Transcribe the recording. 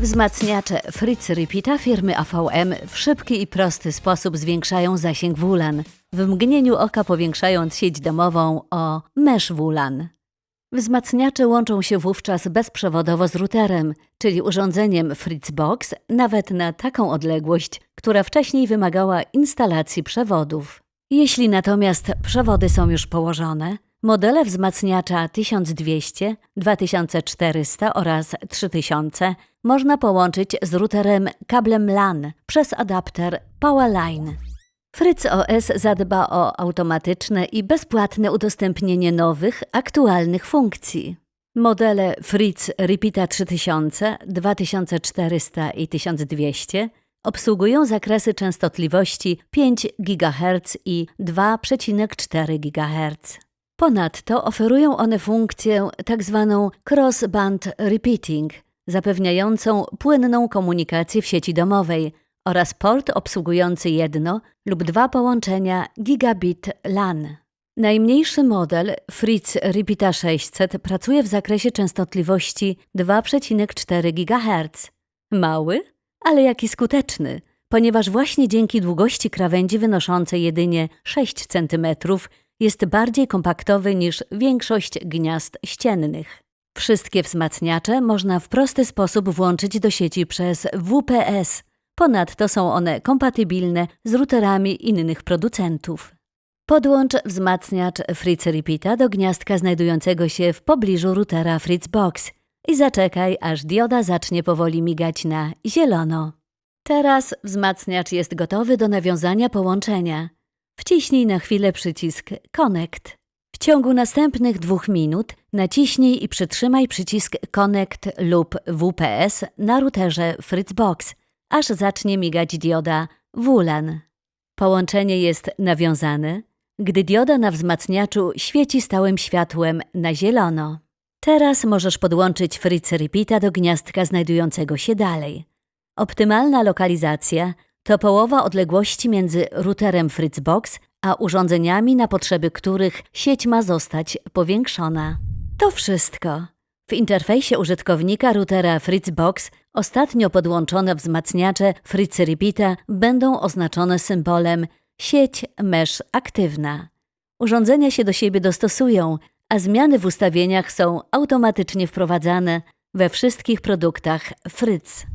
Wzmacniacze Fritz Repeata firmy AVM w szybki i prosty sposób zwiększają zasięg WLAN, w mgnieniu oka powiększając sieć domową o mesh WLAN. Wzmacniacze łączą się wówczas bezprzewodowo z routerem, czyli urządzeniem Fritzbox, nawet na taką odległość, która wcześniej wymagała instalacji przewodów. Jeśli natomiast przewody są już położone, modele wzmacniacza 1200, 2400 oraz 3000 można połączyć z routerem kablem LAN przez adapter Powerline. Fritz OS zadba o automatyczne i bezpłatne udostępnienie nowych, aktualnych funkcji. Modele Fritz Repeata 3000, 2400 i 1200 obsługują zakresy częstotliwości 5 GHz i 2,4 GHz. Ponadto oferują one funkcję tzw. cross-band repeating, zapewniającą płynną komunikację w sieci domowej oraz port obsługujący jedno lub dwa połączenia gigabit LAN. Najmniejszy model Fritz Repeata 600 pracuje w zakresie częstotliwości 2,4 GHz. Mały, ale jaki skuteczny, ponieważ właśnie dzięki długości krawędzi wynoszącej jedynie 6 cm jest bardziej kompaktowy niż większość gniazd ściennych. Wszystkie wzmacniacze można w prosty sposób włączyć do sieci przez WPS. Ponadto są one kompatybilne z routerami innych producentów. Podłącz wzmacniacz Fritz Repeata do gniazdka znajdującego się w pobliżu routera Fritzbox i zaczekaj, aż dioda zacznie powoli migać na zielono. Teraz wzmacniacz jest gotowy do nawiązania połączenia. Wciśnij na chwilę przycisk Connect. W ciągu następnych dwóch minut naciśnij i przytrzymaj przycisk Connect lub WPS na routerze Fritzbox, aż zacznie migać dioda WLAN. Połączenie jest nawiązane, gdy dioda na wzmacniaczu świeci stałym światłem na zielono. Teraz możesz podłączyć Fritz Repeata do gniazdka znajdującego się dalej. Optymalna lokalizacja to połowa odległości między routerem Fritzbox a urządzeniami, na potrzeby których sieć ma zostać powiększona. To wszystko. W interfejsie użytkownika routera Fritzbox ostatnio podłączone wzmacniacze Fritz Repeata będą oznaczone symbolem sieć mesh aktywna. Urządzenia się do siebie dostosują, a zmiany w ustawieniach są automatycznie wprowadzane we wszystkich produktach Fritz.